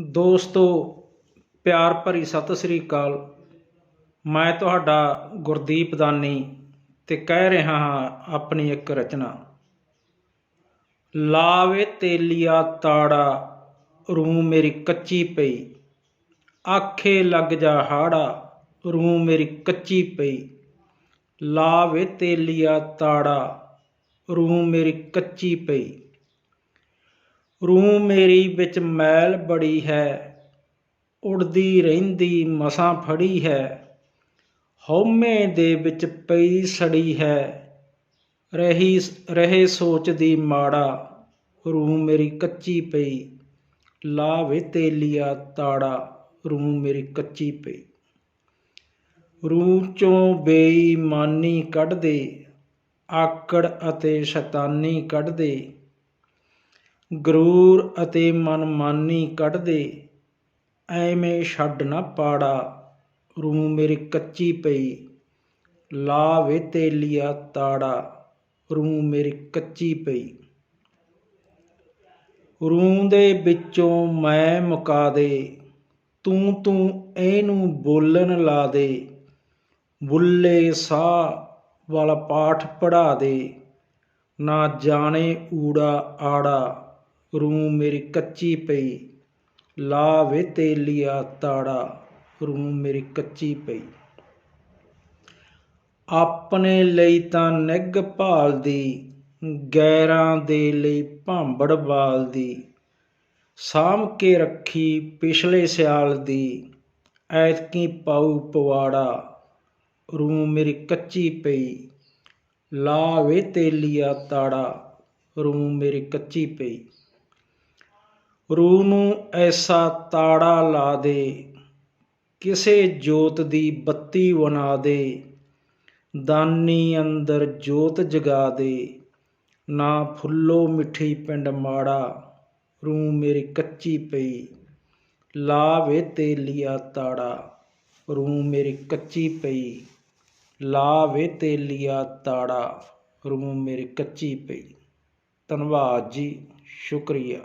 ਦੋਸਤੋ, ਪਿਆਰ ਭਰੀ ਸਤਿ ਸ੍ਰੀ ਅਕਾਲ। ਮੈਂ ਤੁਹਾਡਾ ਗੁਰਦੀਪ ਦਾਨੀ ਤੇ ਕਹਿ ਰਿਹਾ ਹਾਂ ਆਪਣੀ ਇੱਕ ਰਚਨਾ। ਲਾਵੇ ਤੇਲੀਆ ਤਾੜਾ ਰੂਹ ਮੇਰੀ ਕੱਚੀ ਪਈ। ਆਖੇ ਲੱਗ ਜਾ ਹਾੜਾ ਰੂਹ ਮੇਰੀ ਕੱਚੀ ਪਈ। ਲਾਵੇ ਤੇਲੀਆ ਤਾੜਾ ਰੂਹ ਮੇਰੀ ਕੱਚੀ ਪਈ। ਰੂਹ ਮੇਰੀ ਵਿੱਚ ਮੈਲ ਬੜੀ ਹੈ, ਉੜਦੀ ਰਹਿੰਦੀ ਮਸਾਂ ਫੜੀ ਹੈ, ਹਉਮੈ ਦੇ ਵਿੱਚ ਪਈ ਸੜੀ ਹੈ, ਰਹੀ ਰਹੇ ਸੋਚਦੀ ਮਾੜਾ, ਰੂਹ ਮੇਰੀ ਕੱਚੀ ਪਈ, ਲਾਵੇ ਤੇਲੀਆ ਤਾੜਾ, ਰੂਹ ਮੇਰੀ ਕੱਚੀ ਪਈ। ਰੂਹ ਚੋਂ ਬੇਈਮਾਨੀ ਕੱਢ ਦੇ ਆਕੜ ਅਤੇ ਸ਼ੈਤਾਨੀ ਕੱਢ ਦੇ ਗਰੂਰ ਅਤੇ ਮਨਮਾਨੀ ਕੱਢਦੇ, ਐਵੇਂ ਛੱਡ ਨਾ ਪਾੜਾ, ਰੂਹ ਮੇਰੀ ਕੱਚੀ ਪਈ ਲਾਵੇ ਤੇਲੀਆ ਤਾੜਾ, ਰੂਹ ਮੇਰੀ ਕੱਚੀ ਪਈ। ਰੂਹ ਦੇ ਵਿੱਚੋਂ ਮੈਂ ਮੁਕਾ ਦੇ ਤੂੰ ਤੂੰ ਇਹਨੂੰ ਬੋਲਣ ਲਾ ਦੇ ਬੁੱਲੇ ਸਾਹ ਵਾਲਾ ਪਾਠ ਪੜਾ ਦੇ ਨਾ ਜਾਣੇ ਊੜਾ ਆੜਾ। ਰੂੰ ਮੇਰੀ ਕੱਚੀ ਪਈ, ਲਾਵੇ ਤੇਲੀਆ ਤਾੜਾ, ਰੂੰ ਮੇਰੀ ਕੱਚੀ ਪਈ। ਆਪਣੇ ਲਈ ਤਾਂ ਨਿੱਘ ਭਾਲਦੀ, ਗੈਰਾਂ ਦੇ ਲਈ ਭਾਂਬੜ ਬਾਲਦੀ, ਸਾਂਭ ਕੇ ਰੱਖੀ ਪਿਛਲੇ ਸਿਆਲ ਦੀ, ਐਤਕੀ ਪਾਉ ਪਵਾੜਾ, ਰੂੰ ਮੇਰੀ ਕੱਚੀ ਪਈ, ਲਾਵੇ ਤੇਲੀਆ ਤਾੜਾ ਰੂਹ ਮੇਰੀ ਕੱਚੀ ਪਈ। ਰੂਹ ਨੂੰ ਐਸਾ ਤਾੜਾ ਲਾ ਦੇ, ਕਿਸੇ ਜੋਤ ਦੀ ਬੱਤੀ ਬਣਾ ਦੇ, ਦਾਨੀ ਅੰਦਰ ਜੋਤ ਜਗਾ ਦੇ, ਨਾ ਫੁੱਲੋ ਮਿੱਠੀ ਪਿੰਡ ਮਾੜਾ, ਰੂਹ ਮੇਰੀ ਕੱਚੀ ਪਈ, ਲਾਵੇ ਤੇਲੀਆ ਤਾੜਾ, ਰੂਹ ਮੇਰੀ ਕੱਚੀ ਪਈ, ਲਾਵੇ ਤੇਲੀਆ ਤਾੜਾ, ਰੂਹ ਮੇਰੀ ਕੱਚੀ ਪਈ। ਧੰਨਵਾਦ ਜੀ, ਸ਼ੁਕਰੀਆ।